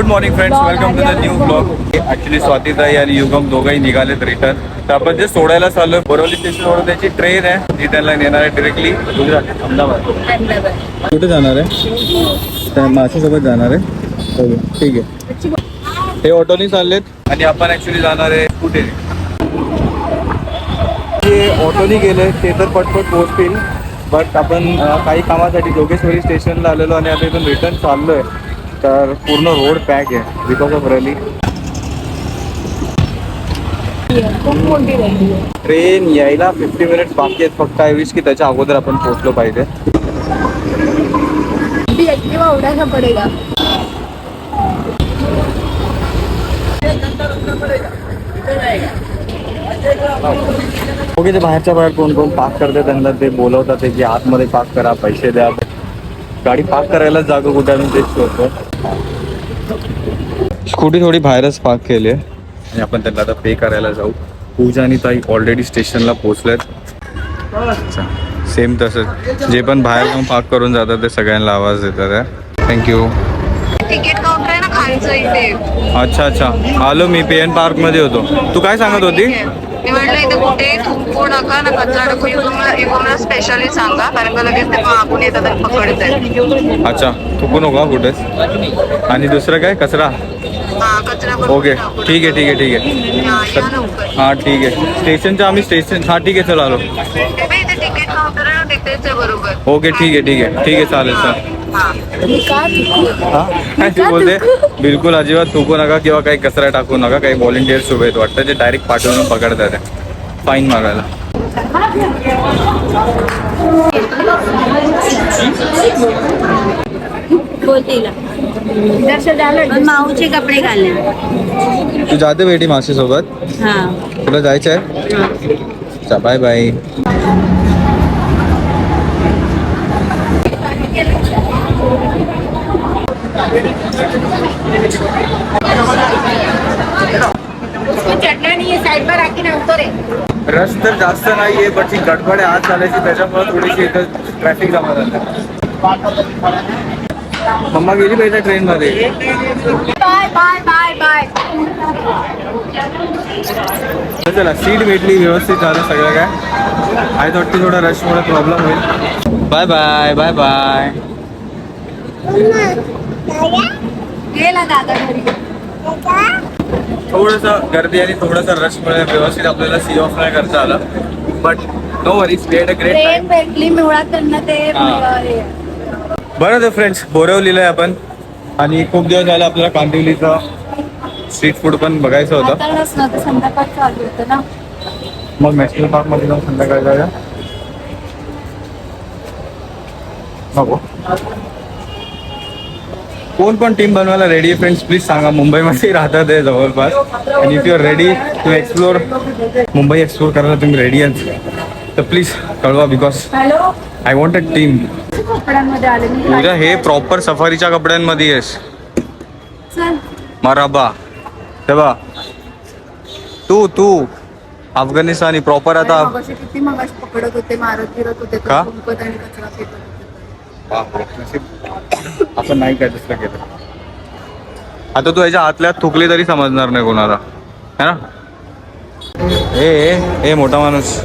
Good morning friends welcome to the new blog actually स्वातीताई आणि युगम दोघंही निघालेत रिटर्न तर आपण जे सोडायला चाललो बोरवली स्टेशनवरून त्याची ट्रेन आहे. ती त्यांना नेणार आहे डिरेक्टली गुजरात अहमदाबाद. कुठे जाणार आहे? माशासोबत जाणार आहे. ठीक आहे. हे ऑटोनी चाललेत. आणि आपण ऍक्च्युली जाणार आहे कुठे? जे ऑटोनी गेले ते तर पटपट पोहोचतील बट आपण काही कामासाठी जोगेश्वरी स्टेशनला आलेलो आणि आता इथून रिटर्न चाललोय. तर पूर्ण रोड पॅक आहे. बिकॉज ऑफ रॅली खूप मोठी ट्रेन यायला फिफ्टी मिनिट्स बाकी आहेत. फक्त आय विश की त्याच्या अगोदर आपण पोहोचलो पाहिजे. ओके ते बाहेरच्या बाहेर कोण कोण पार्क करते त्यांना ते बोलवतात ते की आतमध्ये पार्क करा पैसे द्या. गाडी पार्क करायलाच जागा कुठे आम्ही तेच शोधतो स्कूटी थोडी बाहेरच पार्क केली आहे. आणि आपण त्यांना आता पे करायला जाऊ. पूजा आणि ताई ऑलरेडी स्टेशनला पोहोचलेत. सेम तसंच. जे पण बाहेर जाऊन पार्क करून जातात ते सगळ्यांना आवाज देतात थँक्यू तिकीट काउंटर आहे ना खालचं इथे? अच्छा अच्छा. आलो मी पी एन पार्कमध्ये होतो. तू काय सांगत होती? म्हटलं इथे कुठे थुंकू नका ना कचरा टाकू युगमला युगमला स्पेशली सांगा कारण का लगेच ते मागून येतात आणि पकडत आहेत. अच्छा थुकू नका कुठे आणि दुसरं काय? कचरा? हा कचरा करून ओके. टाकू. ठीक आहे ठीक आहे ठीक आहे. हा, या लवकर. हां ठीक आहे. स्टेशनच्या आम्ही स्टेशन हां ठीक आहे चला आलो. ते बघ, इथे तिकीट काउंटर आहे ना तिथेच आहे बरोबर. ओके ठीक आहे ठीक आहे. ठीक आहे चालेल सर हां. काय तू बोलते बिलकुल अजिबात थुकू नका किंवा काही कचरा टाकू नका काही व्हॉलेंटियर्स उभे आहेत वाटतं ते डायरेक्ट पाठवून पकडतात. फाईन पण माऊचे कपडे घालले तू जाते बेटी माशीसोबत हा. तुला जायचं आहे बाय बाय चटणी नाही साईड पर राखी नव्हतो रे रश तर जास्त नाहीये पण ती गडबड आहे. आज चालायची त्याच्यामुळे थोडीशी इथं ट्रॅफिक जमा झालं. मम्मा गेली पाहिजे ट्रेन मध्ये. बाय बाय बाय बाय तर चला सीट भेटली व्यवस्थित झालं सगळं काय. आहे तर वाटते थोडा रशमुळे प्रॉब्लेम होईल. बाय बाय बाय बाय गेला दादा घरी. थोडस गर्दी आणि थोडंसं रशमुळे व्यवस्थित आपल्याला सी ऑफ नाही करता आलं. But no worries had a great भेटली मिळत त्यांना ते हा. मिळाले. बरं तर फ्रेंड्स बोरवलेलं आहे आपण. आणि खूप दिवस झाला आपल्याला कांदिवलीचं स्ट्रीट फूड पण बघायचं होतं. हाताळलंच नव्हतं संध्याकाळ चालू होतं ना. मग नॅशनल पार्कमध्ये जाऊन संध्याकाळी जाऊया. नको कोण पण टीम बनवायला रेडी आहे फ्रेंड्स प्लीज सांगा. मुंबईमध्ये राहतात आहे जवळपास. आणि if you are ready to explore Mumbai explore करायला तुम्ही रेडी आहात तर प्लीज कळवा because hello I want a team Pooja हे प्रॉपर सफारीच्या कपड्यांमध्ये आहेस. चल. मराबा. तेव्हा तू तू. अफगाणिस्तानी प्रॉपर आता. किती मगाशी पकडत होते मारत फिरत होते का? नशीब. आपण नाही काय तसलं केलं. आता तू याच्या आतल्यात थुकली तरी समजणार नाही कोणाला. है ना? ए ए, ए मोठा माणूस.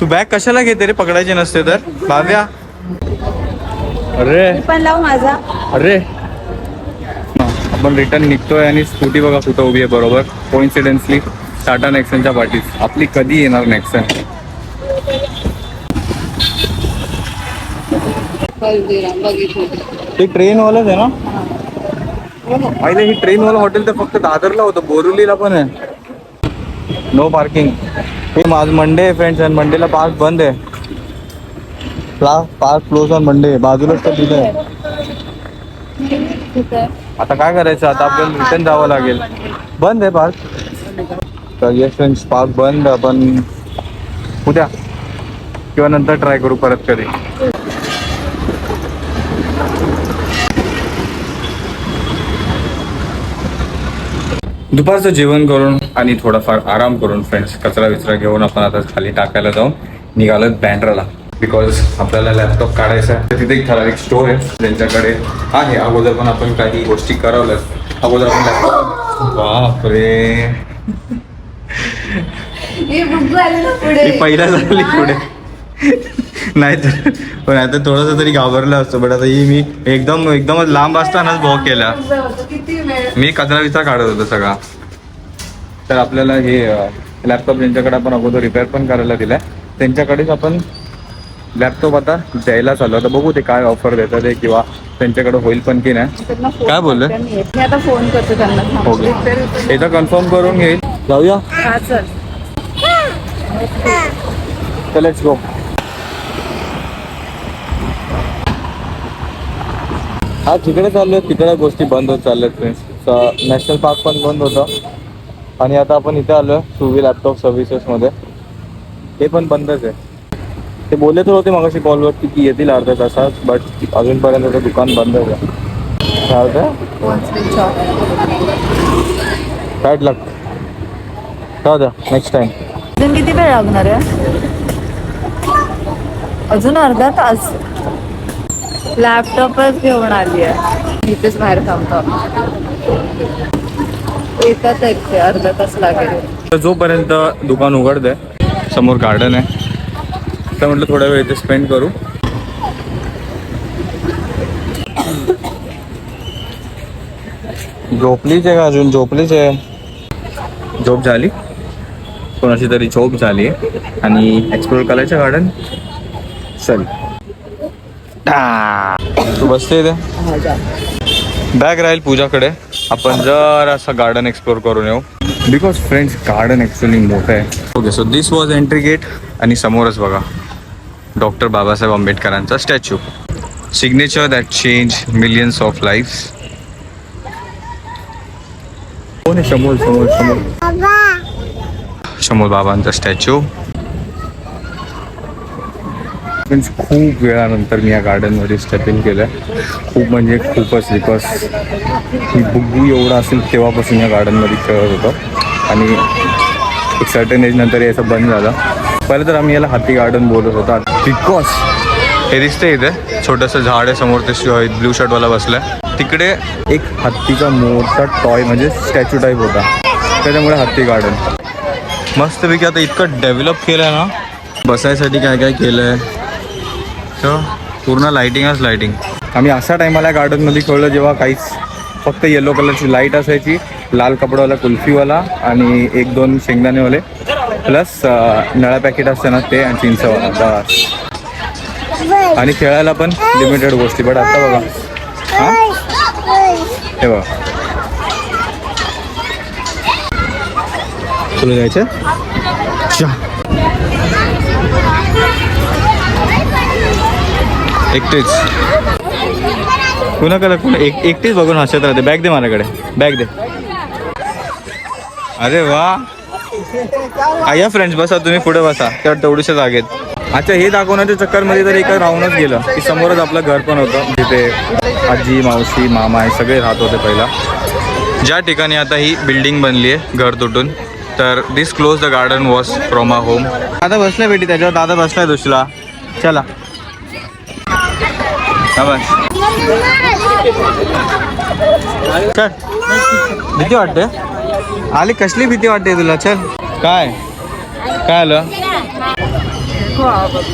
तू बॅग कशाला घेते रे पकडायची नसते तर? भाव्या. अरे. पण लावू माझा. अरे. आपण रिटर्न निघतोय आणि स्कूटी बघा कुठं उभी आहे बरोबर? कोइन्सिडेन्सली टाटा नेक्सनच्या पाठीत आपली कधी येणार नेक्सन ते ट्रेनवालंच आहे ना? पहिले ही ट्रेनवालं हॉटेल तर फक्त दादरला होतं बोरुलीला पण आहे. नो पार्किंग हे माझ मंडे आहे फ्रेंड्स आणि मंडेला पार्क बंद आहे. पार्क क्लोज ऑन मंडे बाजूलाच तर तिथे आहे. आता काय करायचं? आता आपल्याला रिटर्न जावं लागेल. बंद आहे पार्क तर येस फ्रेंड्स पार्क बंद. आपण उद्या किंवा नंतर ट्राय करू परत कधी. दुपारचं जेवण करून आणि थोडाफार आराम करून फ्रेंड्स कचरा विचरा घेऊन आपण आता खाली टाकायला जाऊन निघालो बँड्राला. बिकॉज आपल्याला लॅपटॉप काढायचा आहे तर तिथे एक ठराविक स्टोर आहे. ज्यांच्याकडे आहे अगोदर पण आपण काही गोष्टी करवल्यात. अगोदर आपण लॅपटॉप बापरे. पहिला झाली पुढे. नाही तर पण आता थोडंसं तरी घाबरलं असतो बट आता ही मी एकदम एकदमच लांब असतानाच भॉक केला. मी कचरा विचरा काढत होतो सगळा. तर आपल्याला हे लॅपटॉप ज्यांच्याकडे आपण अगोदर रिपेअर पण करायला दिलाय त्यांच्याकडेच आपण लॅपटॉप आता द्यायला चालू आता बघू ते काय ऑफर देतात ते किंवा त्यांच्याकडे होईल पण की नाही. काय बोलले? आता फोन करते त्यांना. ओके एकदा कन्फर्म करून घेईल जाऊया? हा लेट्स गो हा तिकडे चाललोय. तिकडे गोष्टी बंद होत चालल्यात फ्रेंड्स नॅशनल पार्क पण बंद होतं. आणि आता आपण इथे आलोय सुवी लॅपटॉप सर्व्हिसेस मध्ये. ते पण बंदच आहे. ते बोलले तर होते मगाशी कॉलवरती की येतील अर्ध्या तासात बट अजूनपर्यंत ते दुकान बंदच आहे. काय होतं बॅड लक जाऊ द्या नेक्स्ट टाइम अजून किती वेळ लागणार आहे? अजून अर्धा तास. लॅपटॉपच घेऊन आली आहे. इथेच बाहेर थांबतो. येतात ते अर्धा तास लागेल. जोपर्यंत दुकान उघडतंय समोर गार्डन आहे. तर म्हटलं थोडा वेळ इथे स्पेंड करू. झोपलीच आहे का अजून? झोपलीच आहे. झोप झाली. कोणाची तरी झोप झाली आणि एक्सप्लोर करायचं गार्डन चल. बसते इथे बॅग राहील पूजाकडे. आपण जर असं गार्डन एक्सप्लोर करून येऊ. बिकॉज फ्रेंड्स गार्डन ॲक्च्युली मोठं आहे. Okay so this was entry gate आणि समोरच बघा. डॉक्टर बाबासाहेब आंबेडकरांचा statue signature that change millions of life कोण आहे? समोर समोर समोर. समोर बाबांचा स्टॅच्यू फ्रेंड्स खूप वेळानंतर मी या गार्डनमध्ये स्टेप इन केलं खूप म्हणजे खूपच बिकॉज मी बुग्गू एवढा असेल तेव्हापासून या गार्डनमध्ये खेळत होतो. आणि एक सर्टन एज नंतर याचं बंद झालं. पहिलं तर आम्ही याला हाती गार्डन बोलत होता. बिकॉज हे दिसतंय इथे छोटंसं झाड आहे समोर ते ब्लू शर्टवाला बसलाय. तिकडे एक हत्तीचा मोठा टॉय म्हणजे स्टॅच्यू टाईप होता. त्याच्यामुळे हत्ती गार्डन मस्तपैकी आता इतकं डेव्हलप केलं आहे ना. बसायसाठी काय काय केलं आहे तर पूर्ण लाईटिंगच लाईटिंग आम्ही असा टायमाला गार्डनमध्ये खेळलो जेव्हा काहीच फक्त येलो कलरची लाइट असायची लाल कपडावाला कुल्फीवाला आणि एक दोन शेंगदाणेवाले. प्लस नळा पॅकेट असते ना ते आणि चिंचवाला बस. आणि खेळायला पण लिमिटेड गोष्टी. बट आता बघा. हां? हे बघा. तुला जायचं एकटेच. कुणाकडे करा कुणा एक एकटेच बघून हसत राहते. बॅग दे माझ्याकडे. बॅग दे. अरे वा. हा, या फ्रेंड्स बसा. तुम्ही पुढे बसा. त्या तेवढ्याशा जागेत. अच्छा हे दाखवण्याच्या चक्करमध्ये तर एका राहूनच गेलं. की समोरच आपलं घर पण होतं. तिथे आजी मावशी मामा हे सगळे राहत होते पहिला. ज्या ठिकाणी आता ही बिल्डिंग बनली आहे घर तुटून तर this close the garden was from a home दादा बसलाय बेटी त्याच्यावर दादा बसलाय दुसरा. चला. चल. भीती वाटते? आली कसली भीती वाटते तुला? चल. काय? काय आलं?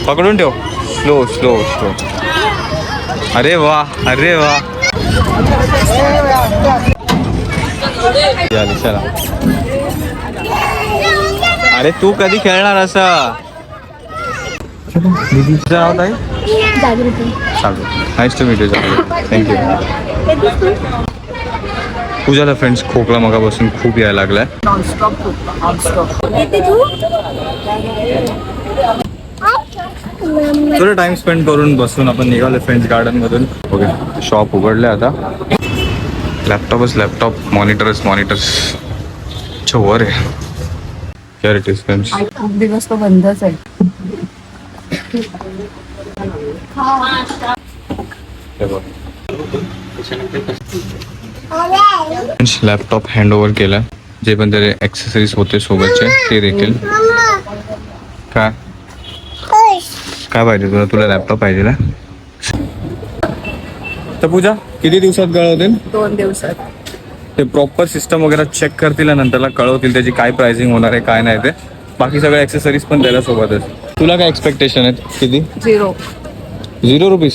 पकडून ठेव. स्लो स्लो स्लो अरे वा अरे वा. चला अरे तू कधी खेळणार असं? दीदीचं nice to meet you thank you पूजाला friends खोकला मगापासून खूप यायला लागलाय. थोडं टाइम स्पेंड करून बसून आपण निघालो फ्रेंड्स गार्डन मधून. ओके शॉप उघडले आता. लॅपटॉपच लॅपटॉप मॉनिटरच मॉनिटर्स अच्छा वर आहे. केअर इट इज फ्रेंड्स खूप दिवस तो बंदच आहे. लॅपटॉप हँड ओव्हर केला. जे पण त्याचे ॲक्सेसरीज होते सोबतचे ते देखील. काय काय पाहिजे तुला? तुला लॅपटॉप पाहिजे ना? तर पूजा किती दिवसात कळवतील? दोन दिवसात. ते प्रॉपर सिस्टम वगैरे चेक करतील नंतरला कळवतील त्याची काय प्राइसिंग होणार आहे काय नाही ते. बाकी सगळे ॲक्सेसरीज पण त्याला सोबतच तुला काय एक्सपेक्टेशन आहेत? किती? झिरो झिरो रुपीज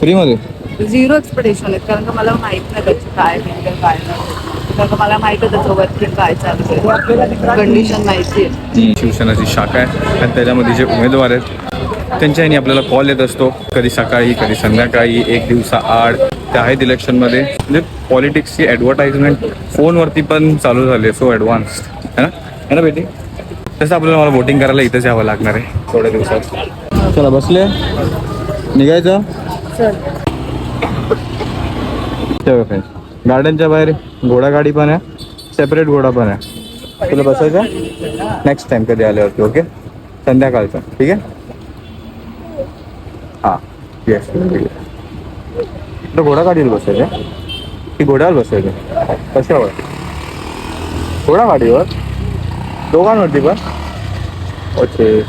फ्रीमध्ये झिरो एक्सपेक्टेशन आहेत कारण का मला माहीत नाही त्याची काय मिळेल काय नाही. कारण का मला माहीत आहे त्याचं वरती काय चालू आहे. कंडिशन माहिती आहे. शिवसेनाची शाखा आहे आणि त्याच्यामध्ये जे उमेदवार आहेत त्यांच्या ह्यानी आपल्याला कॉल येत असतो. कधी सकाळी कधी संध्याकाळी एक दिवसा आड. त्या आहेत इलेक्शनमध्ये म्हणजे पॉलिटिक्सची ॲडव्हर्टाइजमेंट फोनवरती पण चालू झाली सो ॲडव्हान्स है ना? है ना बेटी? तसं आपल्याला मला वोटिंग करायला इथंच यावं लागणार आहे थोड्या दिवसात. चला बसले. निघायचं? गार्डनच्या बाहेर घोडागाडी पण आहे. सेपरेट घोडा पण आहे. तुला बसायचं नेक्स्ट टाइम कधी आल्यावरती ओके संध्याकाळचं ठीक आहे? हां येस ठीक आहे. घोडा गाडीवर बसायचं की घोड्यावर बसायचं कशावर? घोडा गाडीवर? दोघांवरती पण? ओके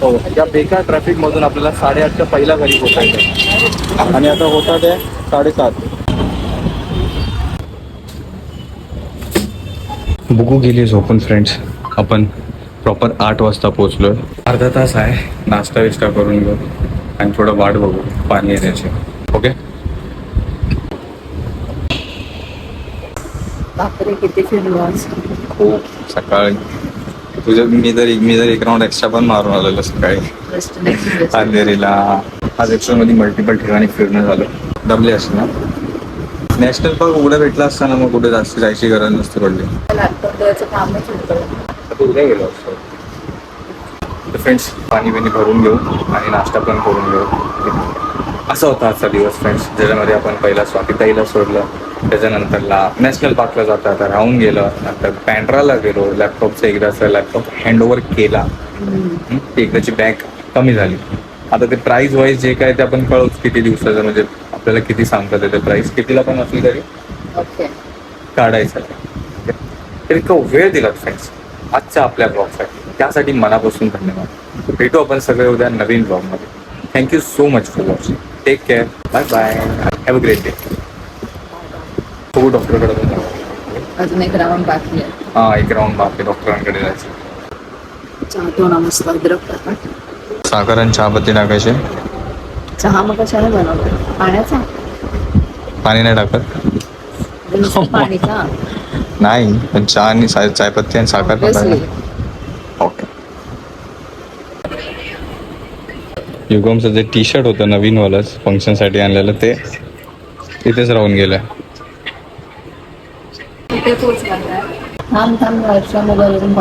हो या बेकार ट्रॅफिक मधून आपल्याला साडेआठच्या पहिला घरी पोहोचायचं आणि आता होतात आहे साडेसात. बुकू गेली झोपून फ्रेंड्स आपण प्रॉपर आठ वाजता पोहोचलो अर्धा तास आहे. नाश्ता विष्टा करून घेऊ. आणि थोडं वाट बघू. पाणी येण्याची ओके बापरे किती खूप सकाळी. तुझं मी जर मी जर एक राऊंड एक्स्ट्रा पण मारून आलेलो सकाळी. अंधेरीला आज मध्ये मल्टिपल ठिकाणी फिरणं झालं. दमले असते ना? नॅशनल पार्क उघडं भेटला असताना मग कुठे जास्त जायची गरज नसते पडली. गेलो असतो. तर फ्रेंड्स पाणी बिणी भरून घेऊ आणि नाश्ता पण करून घेऊ. असा होता आजचा दिवस फ्रेंड्स ज्याच्यामध्ये आपण पहिला स्वातीताईला सोडलं. त्याच्यानंतरला नॅशनल पार्कला जाता आता राहून गेलं. नंतर पॅन्ड्राला गेलो. लॅपटॉपचा एकदाचा लॅपटॉप हँडओव्हर केला. हं, ती एकदाची बॅग कमी झाली. आता ते प्राईस वाईज जे काय ते आपण कळवच किती दिवसाचं म्हणजे आपल्याला किती सांगतात ते. प्राईस कितीला पण असली तरी काढायचं. तर इतका वेळ दिलात फ्रेंड्स आजच्या आपल्या ब्लॉगसाठी त्यासाठी मनापासून धन्यवाद. भेटू आपण सगळे उद्या नवीन ब्लॉगमध्ये thank you so much for watching take care bye bye have a great day हो डॉक्टरकडे. अजून एक राऊंड बाकी आहे. हा एक राऊंड बाकी डॉक्टरांकडे जायचं. चहा तो मस्त अद्रक टाका. साखर आणि चहापत्ती टाकायचे. चहा मग कशाने बनवतो पाण्याचा? पाणी नाही टाकत. नुसतं नाही पण चहा आणि सा- चायपत्ती आणि साखर पण Obviously. टाकायला. ओके युगमचं जे टी शर्ट होतं नवीनवालंच फंक्शनसाठी आणलेलं ते तिथेच राहून गेलं. थांब थांब मोबाईलवरून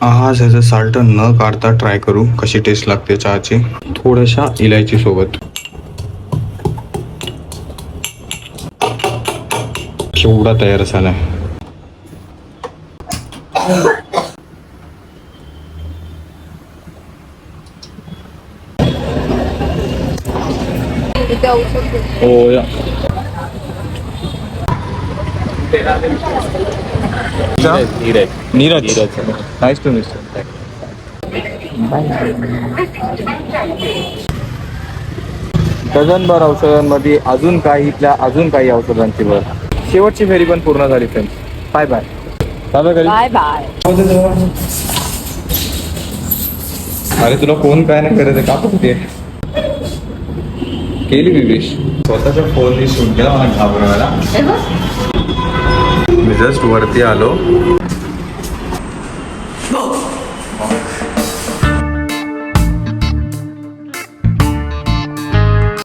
आज ह्याचं साल्ट न काढता ट्राय करू कशी टेस्ट लागते चहाची? थोड्याशा इलायची सोबत. केवढा तयार झालाय. हो या. नीरज. नाईस टू मिस्टर डझनभर औषधांमध्ये अजून काही इथल्या अजून काही औषधांची भर शेवटची फेरी पण पूर्ण झाली friends bye bye. Bye bye अरे तुला फोन काय नाही करत आहे? का बघते केली मी विश स्वतःच्या फोननी शूट केला मला घाबरवायला मी जस्ट वरती आलो.